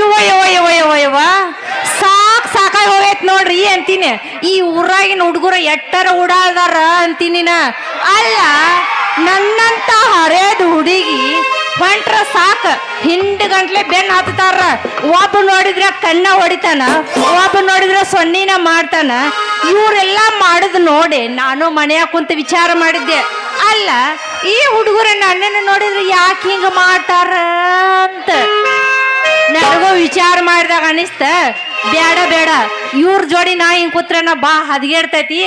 ಇವ ಯವ ಯವ ಯವ ಯವ ಸಾಕ್ ಸಾಕಾಗಿ ಹೋಗೈತ್ ನೋಡ್ರಿ ಅಂತೀನಿ. ಈ ಊರಾಗಿನ ಹುಡುಗರ ಎಟ್ಟರ ಓಡಾದಾರ ಅಂತೀನಿ. ಅಲ್ಲ, ನನ್ನಂತ ಹರೇದ ಹುಡುಗಿ ಹೊಂಟ್ರ ಸಾಕ. ಹಿಂಡ್ ಗಂಟ್ಲೆ ಬೆನ್ ಹತ್ತಾರ ಒಬ್ಬ ನೋಡಿದ್ರ ಕಣ್ಣ ಹೊಡಿತಾನ, ಒಬ್ಬ ನೋಡಿದ್ರ ಸೊನ್ನಿನ ಮಾಡ್ತಾನ. ಇವರೆಲ್ಲ ಮಾಡುದು ನೋಡಿ ನಾನು ಮನೆಯಾಗ ಕುಂತ ವಿಚಾರ ಮಾಡಿದ್ದೆ. ಅಲ್ಲ, ಈ ಹುಡುಗರನ್ನ ನನ್ನನ್ನು ನೋಡಿದ್ರೆ ಯಾಕೆ ಹಿಂಗ ಮಾಡ್ತಾರ ಅಂತ. ನನಗೂ ವಿಚಾರ ಮಾಡಿದಾಗ ಅನಿಸ್ತ ಬೇಡ ಬೇಡ ಇವ್ರ ಜೋಡಿ ನಾ ಹಿಂಗ್ ಕೂತ್ರ ನಾ ಬಾ, ಹದಗೆಡ್ತೈತಿ.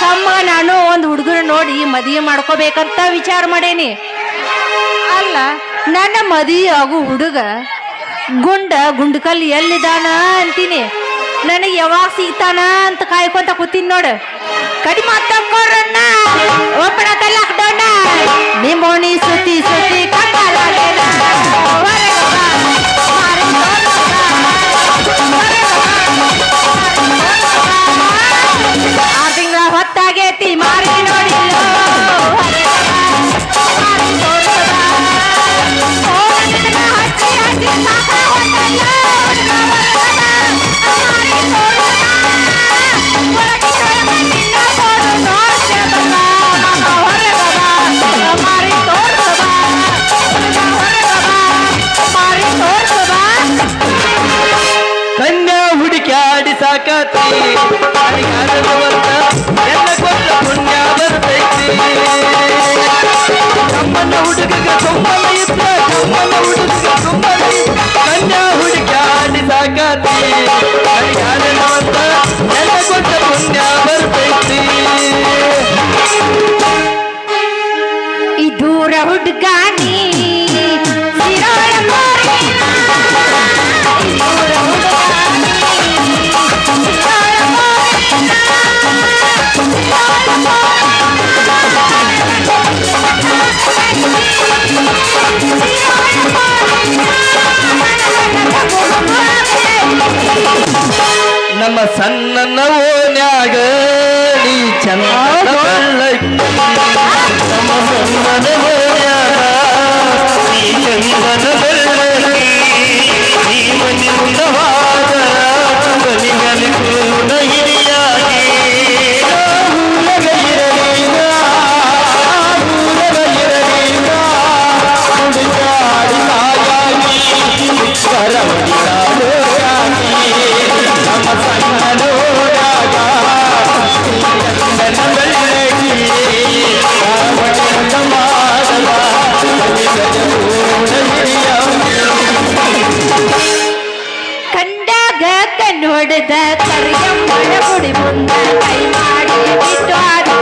ಕಮ್ಮ ನಾನು ಒಂದು ಹುಡುಗನ ನೋಡಿ ಮದುವೆ ಮಾಡ್ಕೋಬೇಕಂತ ವಿಚಾರ ಮಾಡೇನಿ. ಅಲ್ಲ, ನನ್ನ ಮದುವೆ ಆಗು ಹುಡುಗ ಗುಂಡ ಗುಂಡಕಲ್ ಎಲ್ಲಿದಾನ ಅಂತೀನಿ. ನನಗೆ ಯಾವಾಗ ಸಿಗ್ತಾನ ಅಂತ ಕಾಯ್ಕೊಂತ ಕೂತೀನಿ ನೋಡು. ಕಡಿಮೆ ಮಾತಾಡ್ಕೊರಣ್ಣ ಒಬ್ಬನ ತಲ್ಲಾಕ್ಡೋಣ ನಿಮ್ಮೋಣಿ ಸುತ್ತಿ ಸುತ್ತಿ ಕಕ್ಕಲಾಗೇನ. ಹುಡುಕ್ಯಾಡಿ ಸಾಕಾತಿ ಎಲ್ಲ ಕೊಟ್ಟ ಪುಣ್ಯ ಬರ್ತೈತಿ ಕಮ್ಮನ ಹುಡುಗಗ ಕುಂಬಲ ಇದ್ದ, ಕಮ್ಮನ ಹುಡುಗಗ ಇದ್ರ ಕನ್ಯಾ ಹುಡುಕ್ಯಾಡಿ ಸಾಕಾತಿ ಅಡಿಗಾಡದವಂತ ಎಲ್ಲ ಕೊಟ್ಟ ಪುಣ್ಯ ಬರ್ತೈತಿ ದೂರ ನಮ್ಮ ಸಣ್ಣ ಕಂಡಾಗ ಕಣ್ಣೊಡೆದ ಕರಿಯಮ್ಮನ ಗುಡಿ ಮುಂದ ಕೈ ಮಾಡಿ ಬಿಟ್ಟು ಅದು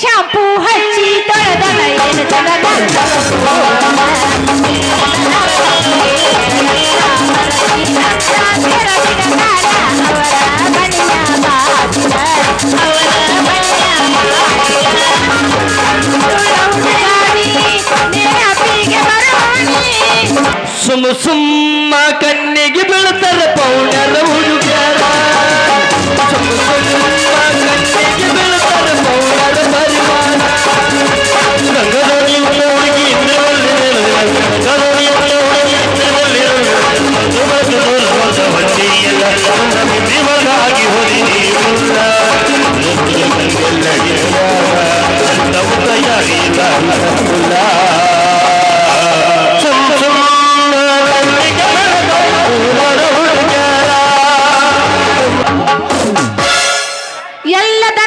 ಶಾಂಪೂ ಹಚ್ಚಿ ತೊಳೆದನ ಏನು ಸುಮ್ಮ ಸುಮ್ಮ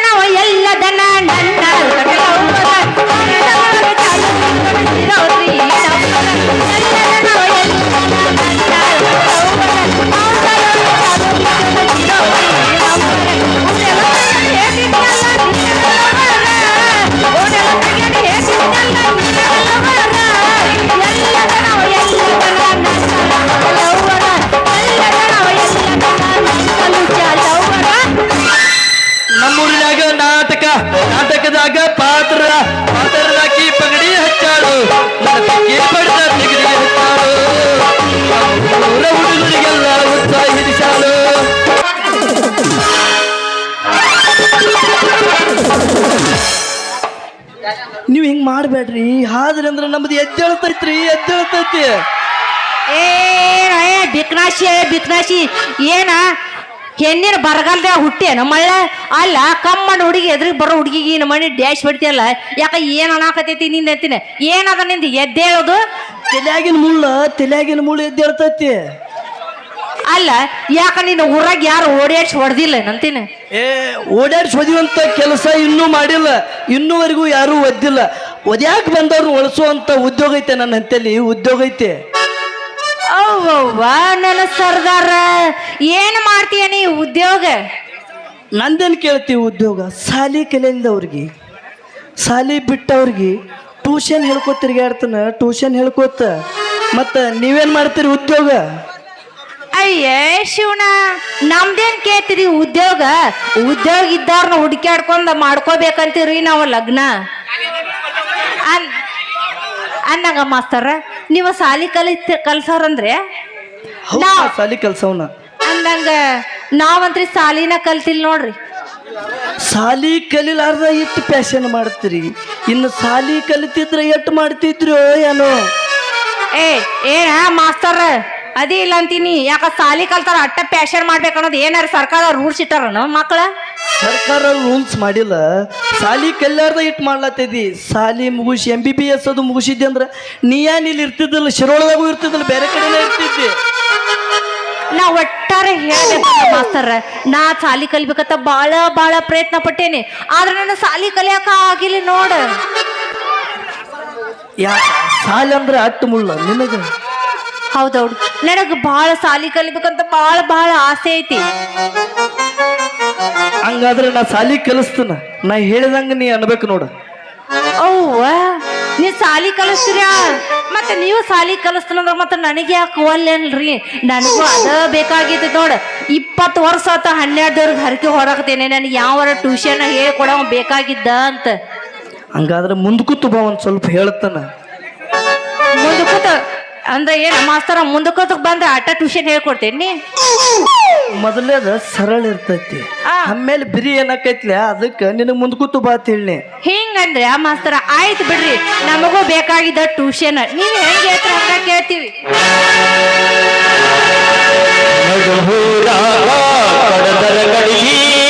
ಎಲ್ಲ ದನವ ಎಲ್ಲ ದನ ನನ್ನ ನಾಟಕ ನಾಟಕದಾಗ ಪಾತ್ರ ಪಾತ್ರದಾಕಿ ಪಗಡಿ ಹಚ್ಚಾಳು. ನಾಟಕಕ್ಕೆ ಪಡೆದ ತೆಗಡಿ ಹಚ್ಚಾಳು. ಊರ ಹುಡುಗರಿಗೆಲ್ಲ ಉತ್ಸಾಹ ಹಿಡಿಸಾಳು. ನೀವು ಹಿಂಗ್ ಮಾಡ್ಬೇಡ್ರಿ. ಆದ್ರೆ ಅಂದ್ರೆ ನಮ್ದು ಎದ್ದೇಳ್ತೈತ್ರಿ ಎದ್ದೇಳ್ತೈತಿ. ಏ ಏ ಬಿಕ್ನಾಶಿ ಬಿಕ್ನಾಶಿ ಏನ? ಹೆಣ್ಣಿನ ಬರಗಾಲದ ಹುಟ್ಟಿ ನಮ್ಮಳ್ಳ ಅಲ್ಲ ಕಮ್ಮನ ಹುಡುಗಿ ಎದ್ರಿಗೆ ಬರೋ ಹುಡುಗಿಗೆ ನಮ್ಮ ಮನೆ ಡ್ಯಾಶ್ ಬಿಡ್ತೀಯಲ್ಲ ಯಾಕ ಏನ್ ಅನಾಕತೈತಿ ನಿಂದ ಅಂತೀನಿ? ಏನದ ನಿಂದ ಎದ್ದೇಳೋದು ತಲೆಯಾಗಿನ ಮುಳ್ಳು ತಲೆಯಾಗಿನ ಮುಳ್ಳು ಎದ್ದೇಳ್ತೈತಿ ಅಲ್ಲ ಯಾಕ ನಿನ್ನ ಊರಾಗ ಯಾರು ಓಡಾಡ್ಸಿ ಹೊಡೆದಿಲ್ಲ ನಂತೀನಿ ಏ ಓಡಾಡ್ಸಿ ಹೊದಿವಂತ ಕೆಲಸ ಇನ್ನೂ ಮಾಡಿಲ್ಲ. ಇನ್ನೂವರೆಗೂ ಯಾರೂ ಒದ್ದಿಲ್ಲ. ಒದ್ಯಾಕ್ ಬಂದವ್ರನ್ನ ಒಳಸುವಂತ ಉದ್ಯೋಗ ಐತೆ ನನ್ನ ಹಂತಲ್ಲಿ ಉದ್ಯೋಗ ಐತೆ. ಅವ್ವವ್ವ ನನ್ನ ಸರ್ದಾರ ಏನ್ ಮಾಡ್ತೀಯ ನೀ ಉದ್ಯೋಗ? ನಂದೇನು ಕೇಳ್ತೀವಿ ಉದ್ಯೋಗ? ಸಾಲಿ ಕಲಿಯಲ್ದವ್ರಿಗೆ ಸಾಲಿ ಬಿಟ್ಟವ್ರಿಗೆ ಟ್ಯೂಷನ್ ಹೇಳ್ಕೊತ ತಿರ್ಗಾಡ್ತಾನ ಟ್ಯೂಷನ್ ಹೇಳ್ಕೊತ ಮತ್ತು ನೀವೇನು ಮಾಡ್ತೀರಿ ಉದ್ಯೋಗ? ಅಯ್ಯೇ ಶಿವಣ ನಮ್ದೇನ್ ಕೇಳ್ತೀರಿ ಉದ್ಯೋಗ? ಉದ್ಯೋಗ ಇದ್ದವ್ರನ್ನ ಹುಡುಕ್ಯಾಡ್ಕೊಂಡ ಮಾಡ್ಕೋಬೇಕಂತೀರಿ ನಾವು ಲಗ್ನ? ಅನ್ ಅನ್ನಂಗ ಮಾಸ್ತರ. ನೀವು ಸಾಲಿ ಕಲಿ ಕಲ್ಸವ್ರಂದ್ರೆ ನಾವ್- ಸಾಲಿ ಕಲ್ಸವನ. ಅಂದಂಗ ನಾವಂತ್ರಿ ಸಾಲಿನ ಕಲ್ತಿಲ್ ನೋಡ್ರಿ. ಸಾಲಿ ಕಲಿಲಾರ್ದ ಎಷ್ಟು ಪ್ಯಾಶನ್ ಮಾಡ್ತೀರಿ. ಇನ್ನು ಸಾಲಿ ಕಲಿತಿದ್ರೆ ಎಷ್ಟು ಮಾಡ್ತಿದ್ರೋ ಏನೋ. ಏ ಏ ಮಾಸ್ತರ್ ಅದೇ ಇಲ್ಲ ಅಂತೀನಿ. ಯಾಕ ಸಾಲಿ ಕಲ್ತಾರ ಅಟ್ಟ ಪ್ಯಾಶನ್ ಮಾಡ್ಬೇಕು ಅನ್ನೋದು ಏನಾರ ಸರ್ಕಾರ ರೂಲ್ಸ್ ಇಟ್ಟಾರನ ಮಕ್ಕಳ ಸರ್ಕಾರ ರೂಲ್ಸ್ ಮಾಡಿಲ್ಲ. ಸಾಲಿ ಕಲ್ಯಾರ್ದ ಇಟ್ಟು ಮಾಡ್ಲತ್ತಿದ್ದಿ ಸಾಲಿ ಮುಗಿಸಿ ಎಂ ಬಿ ಬಿ ಎಸ್ ಅದು ಮುಗಿಸಿದ್ದೆ ಅಂದ್ರೆ ನೀ ಏನ್ ಇಲ್ಲಿ ಇರ್ತಿದ್ದಿಲ್ಲ? ಶಿರೋಳದಾಗೂ ಇರ್ತಿದ್ದಿಲ್ಲ ಬೇರೆ ಕಡೆನೇ ಇರ್ತಿದ್ದಿ? ನಾ ಒಟ್ಟಾರೆ ಹೇಳ್ಬೇಕಲ್ಲ ಮಾಸ್ತರ ನಾ ಸಾಲಿ ಕಲಿಬೇಕಂತ ಬಹಳ ಬಹಳ ಪ್ರಯತ್ನ ಪಟ್ಟೇನಿ. ಆದ್ರೆ ನನ್ನ ಸಾಲಿ ಕಲಿಯಾಕ ಆಗಿಲ್ಲ ನೋಡ. ಸಾಲಿ ಅಂದ್ರೆ ಅಟ್ಟು ಮುಳ್ಳ ನಿನಗೆ? ಹೌದೌದು. ನನಗ ಬಹಳ ಸಾಲಿ ಕಲಿಬೇಕಂತ ಬಹಳ ಬಹಳ ಆಸೆ ಐತಿ. ಹಂಗಾದ್ರೆ ನಾ ಸಾಲಿ ಕಲಿಸ್ತನ. ನಾ ಹೇಳಿದಂಗ ನೀ ಅನ್ಬೇಕು ನೋಡು. ಅವ್ವ ನೀ ಸಾಲಿ ಕಲಿಸ್ತೀರ? ಮತ್ತೆ ನೀವು ಸಾಲಿ ಕಲಿಸ್ತೀನಂದ್ರ ಮತ್ತೆ ನನಗೆ ಯಾಕೆ ಒಲ್ಲೇನ್ರಿ ನನಗೂ ಅದ ಬೇಕಾಗಿತ್ತು ನೋಡ. ಇಪ್ಪತ್ತು ವರ್ಷ ಆತ ಹನ್ನೆರಡವ್ರಿಗೆ ಹರಕೆ ಹೊರಕತ್ತೇನೆ ನನಗೆ ಯಾವ ಟ್ಯೂಷನ್ ಹೇಳ್ಕೊಡ ಬೇಕಾಗಿದ್ದ ಅಂತ. ಹಂಗಾದ್ರೆ ಮುಂದಕ್ಕೂ ಬಾ ಒಂದ್ ಸ್ವಲ್ಪ ಹೇಳ್ತಾನ. ಮುಂದಕ್ಕೂತ ಅಂದ್ರೆ ಏನ ಮಾಸ್ತರ ಮುಂದಕ್ಕೂತ ಬಂದ್ರೆ ಆಟ ಟ್ಯೂಷನ್ ಹೇಳ್ಕೊಡ್ತೇನಿ. ಮೊದಲೇದ ಸರಳ ಇರ್ತೈತಿ. ಆಮೇಲೆ ಬಿರಿ ಏನಾಕೈತ್ಲೆ ಅದಕ್ಕೆ ಮುಂದ್ ಕೂತು ಬಾ ತಿಳ್ನಿ ಹೇಳಿ ಹಿಂಗಂದ್ರೆ ಆ ಮಾಸ್ತರ ಆಯ್ತು ಬಿಡ್ರಿ ನಮಗೂ ಬೇಕಾಗಿದ್ದ ಟ್ಯೂಷನ್ ನೀವ್ ಹೆಂಗೆ ಹೇಳ್ತೀರ ಅಂತ ಕೇಳ್ತೀವಿ. ಕಡಿಗಿ.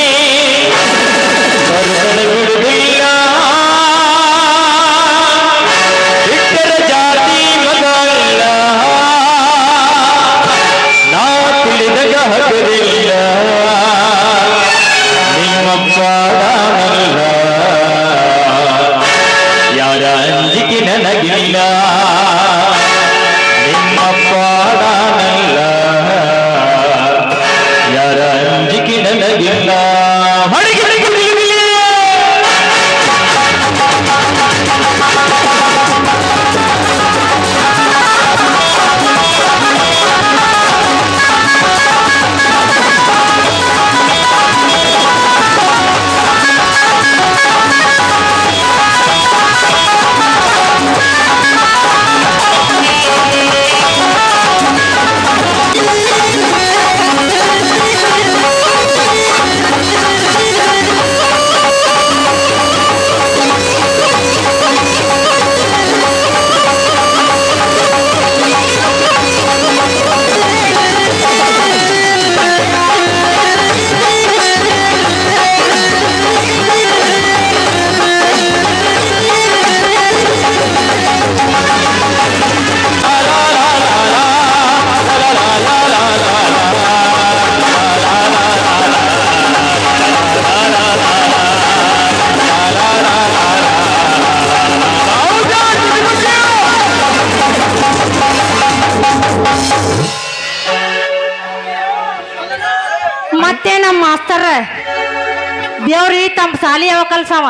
ತಮ್ಮ ಸಾಲಿ ಯಾವ ಕಲ್ಸವ?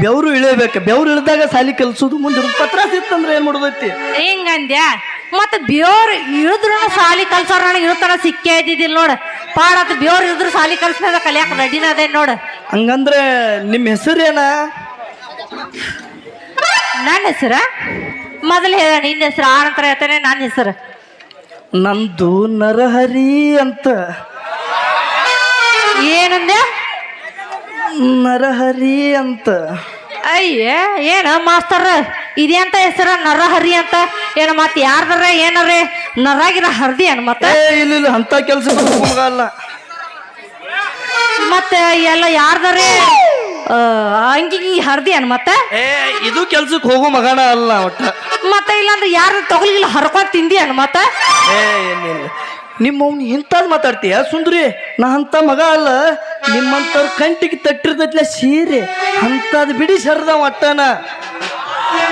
ಬೆವರು ಇಳಿಬೇಕು ಬೆವರು ಇಳಿದಾಗ ಸಾಲಿ ಕಲ್ಸೋದು ಮುಂದೆ ಪತ್ರ ಇತ್ತಂದ್ರೆ ಏನ್ ಮಾಡೋದೈತಿ? ಹಿಂಗಂದ್ಯ? ಮತ್ತ ಬೇವ್ರು ಇಳಿದ್ರು ಸಾಲಿ ಕಲ್ಸೋರ್ ನನಗೆ ಇಳ್ತಾನ ಸಿಕ್ಕೇ ಇದ್ದಿದ್ದಿಲ್ಲ ನೋಡ. ಪಾಡತ್ ಬೇವ್ರು ಇಳಿದ್ರು ಸಾಲಿ ಕಲ್ಸ್ನದ ಕಲಿಯಾಕ ರೆಡಿನ ಅದೇ ನೋಡ. ಹಂಗಂದ್ರೆ ನಿಮ್ಮ ಹೆಸರೇನ ನನ್ನ ಹೆಸರ? ಮೊದಲು ಹೇಳ ನಿನ್ನ ಹೆಸರು ಆ ನಂತರ ಹೇಳ್ತೇನೆ ನನ್ನ ಹೆಸರು. ನಂದು ನರಹರಿ ಅಂತ. ಏನಂದ್ಯ? ನರಹರಿ ಅಂತ. ಅಯ್ಯ ಏನ ಮಾಸ್ತರ್? ಇದೇ ಅಂತ ಹೆಸರ ನರಹರಿ ಅಂತ? ಏನ ಮತ್ತೆ ಯಾರ್ದಾರ ಏನಾರ? ನರಾಗಿರ ಹರ್ದಿ ಏನ ಮತ್ತೆ? ಏ ಇಲ್ಲ ಇಲ್ಲ ಅಂತ ಕೆಲಸ ಅಲ್ಲ. ಮತ್ತೆ ಎಲ್ಲ ಯಾರ್ದಾರೆ? ಅಂಗಿ ಹರ್ದಿ ಏನ್ ಮತ್ತೆ? ಏ ಇದು ಕೆಲ್ಸಕ್ಕೆ ಹೋಗೋ ಮಗನ ಅಲ್ಲ ಒಟ್ಟ. ಮತ್ತೆ ಇಲ್ಲಾಂದ್ರೆ ಯಾರ ತಗೊಲಿಲ್ಲ ಹರ್ಕೊಂಡ್ ತಿಂದಿ ಏನ್ ಮತ್ತೆ? ಏ ಏನಿಲ್ಲ ನಿಮ್ಮ ಅವ್ನು ಇಂಥದ್ದು ಮಾತಾಡ್ತೀಯ? ಸುಂದ್ರಿ ನಾ ಅಂತ ಮಗ ಅಲ್ಲ. ನಿಮ್ಮಂಥವ್ರ ಕಂಟಿಗೆ ತಟ್ಟಿರ್ತೈತ್ಲ ಸೀರೆ. ಅಂತದ್ ಬಿಡಿ ಸರ್ದ ಒಟ್ಟನ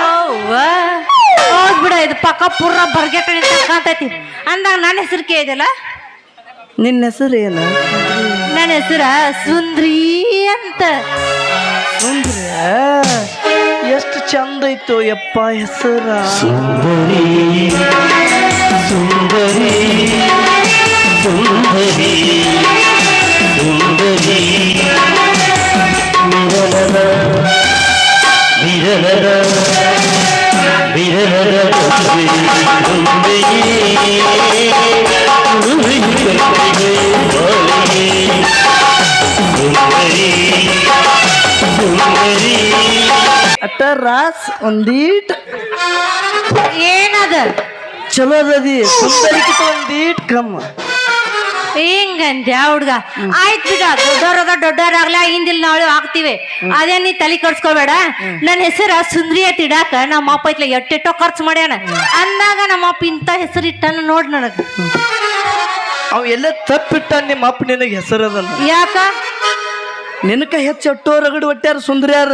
ಅವ್ವ ಹೌದ್ ಬಿಡ ಇದು ಪಕ್ಕ ಪೂರ ಬರ್ಗೆ ಕಾಣ್ತೈತಿ. ಅಂದಾಗ ನನ್ನ ಹೆಸರು ಕೇಳಿದಲ್ಲ ನಿನ್ನ ಹೆಸರು ಏನ? ನನ್ನ ಹೆಸರ ಸುಂದ್ರಿ ಅಂತ. ಸುಂದ್ರಿ ಎಷ್ಟು ಚಂದ ಇತ್ತು ಯಪ್ಪ ಹೆಸರ. ಸುಂದರಿ ಸುಂದರಿ ಸುಂದರಿ. ಸುಂದರಿ ವಿರಲರ ವಿರಲರ ವಿರಲರ ಸುಂದರಿ ಸುಂದರಿ ಸುಂದರಿ ಅಟ್ಟ ರಾಸ್ ಒಂದೀಟ್ ಏನದ ಚಲೋ ಅದದಿ ಸುಂದರಿಕಿತ ಒಂದೀಟ್ ಕಮ್ಮ ಹಿಂಗಂದ್ಯ ಹುಡ್ಗ? ಆಯ್ತು ಬಿಡ ದೊಡ್ಡವ್ರದ ದೊಡ್ಡವ್ರಾಗ್ಲ ಹಿಂದಿಲ್ ನಾಳೆ ಆಗ್ತಿವಿ. ಅದೇ ನೀ ತಲೆ ಕರ್ಸ್ಕೋಬೇಡ ನನ್ನ ಹೆಸರ ಸುಂದ್ರಿ ಅಂತ ಇಡಾಕ ನಮ್ಮ ಅಪ್ಪ ಇತ್ಲ ಎಟ್ಟೆಟ್ಟೋ ಖರ್ಚು ಮಾಡ್ಯಾನ. ಅಂದಾಗ ನಮ್ಮ ಅಪ್ಪ ಇಂಥ ಹೆಸರು ಇಟ್ಟನ ನೋಡ್ ನನಗ. ಅವ ಎಲ್ಲ ತಪ್ಪಿಟ್ಟ ನಿಮ್ಮ ಅಪ್ಪ ನಿನಗೆ ಅದಲ್ಲ. ಯಾಕ? ನಿನಕ ಹೆಚ್ಚು ಅಟ್ಟೋ ರಗಡು ಒಟ್ಟಾರ ಸುಂದ್ರಿಯಾರ.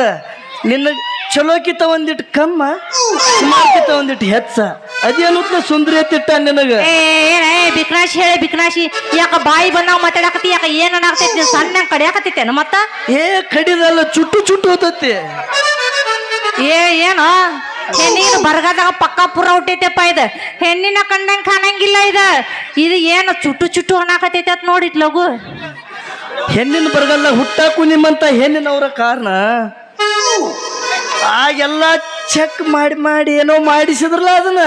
ನಿನ್ನ ಚಲೋಕಿತ ಒಂದಿಟ್ಟು ಕಮ್ಮ ಸುಮಾರ್ಕಿತ ಒಂದಿಟ್ಟು ಹೆಚ್ಚ. ಅದೇನು ಸುಂದ್ರಿಯ ಎತ್ತಿಟ್ಟ ನಿನಗ. ಏನ ಬಿಕ್ನಾಶಿ ಹೇಳಿ ಬಿಕ್ನಾಶಿ ಯಾಕ ಬಾಯಿ ಬಂದಾಗ ಮಾತಾಡಕತ್ತಿ ಯಾಕ ಏನ್ ಅನ್ನಾಗ್ತೈತಿ ಸಣ್ಣ ಕಡಿಯಾಕತ್ತೈತೇನ ಮತ್ತ? ಏ ಕಡಿದಲ್ಲ ಚುಟ್ಟು ಚುಟ್ಟು ಹೋತತಿ. ಏ ಏನೋ? ಹೆಣ್ಣಿನ ಬರಗಾದಾಗ ಪಕ್ಕ ಪುರ ಹುಟ್ಟೈತೆಪ್ಪ ಇದು. ಹೆಣ್ಣಿನ ಕಂಡಂಗ್ ಕಾಣಂಗಿಲ್ಲ ಇದ. ಇದು ಏನು ಚುಟ್ಟು ಚುಟ್ಟು ಅನ್ನಾಕತೈತೆ ಅಂತ ನೋಡಿ ಲಗು ಹೆಣ್ಣಿನ ಬರಗಲ್ಲ ಹುಟ್ಟಾಕು ನಿಮ್ಮಂತ ಹೆಣ್ಣಿನವರ ಕಾರಣ. ಆಗೆಲ್ಲ ಚೆಕ್ ಮಾಡಿ ಮಾಡಿ ಏನೋ ಮಾಡಿಸಿದ್ರಲ್ಲ ಅದನ್ನ?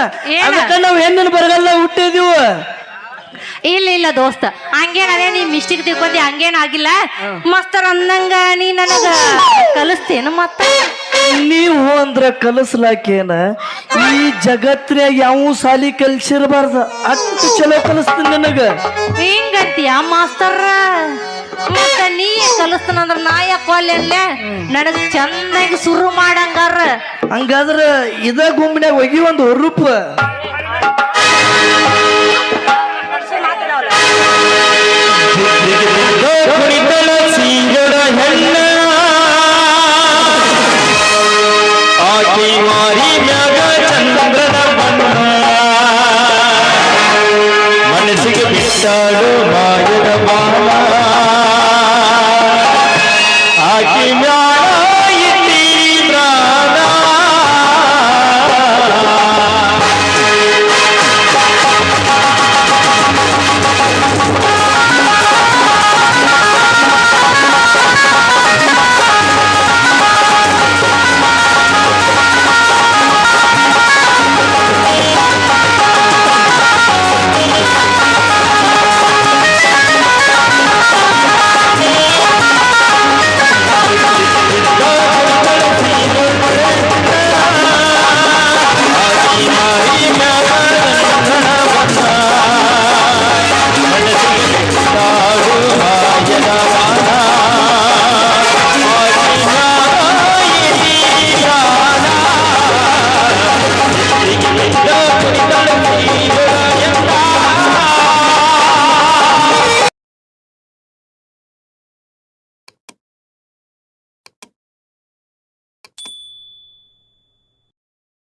ನಾವು ಹೆಣ್ಣಿನ ಬರಗಲ್ಲ ಹುಟ್ಟಿದೀವ. ಇಲ್ಲ ಇಲ್ಲ ದೋಸ್ತ. ಹಂಗೇನ ಅದೇ ನೀ ಮಿಸ್ಟೇಕ್ ತಿಳ್ಕೊಂಡಿ ಹಂಗೇನ್ ಆಗಿಲ್ಲ. ಮಸ್ತರ್ ಅಂದಂಗ ನೀ ನನಗ ಕಲಿಸ್ತೇನು ಮತ್ತ? ನೀವು ಅಂದ್ರ ಕಲಿಸ್ಲಾಕೇನ? ಈ ಜಗತ್ತಿನಾಗ ಯಾವ ಸಾಲಿ ಕಲ್ಸಿರ್ಬಾರ್ದ. ಅಷ್ಟು ಚಲೋ ಕಲಿಸ್ತೀನಿ ನನಗ. ಹಿಂಗಂತೀಯ ಮಾಸ್ತರ್ ಮತ್ತ ನೀ ಕಲಿಸ್ತನಂದ್ರ ನಾ ಯಾಕೆ ಅಲ್ಲೇ? ನನಗ ಚಂದಾಗಿ ಶುರು ಮಾಡಂಗಾರ. ಹಂಗಾದ್ರ ಇದ ಗುಂಬಿನಾಗ ಒಗಿ ಒಂದು ರೂಪ ¡Chocolito! ¡Chocolito!